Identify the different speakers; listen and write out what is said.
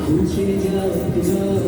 Speaker 1: খুঁজে যাক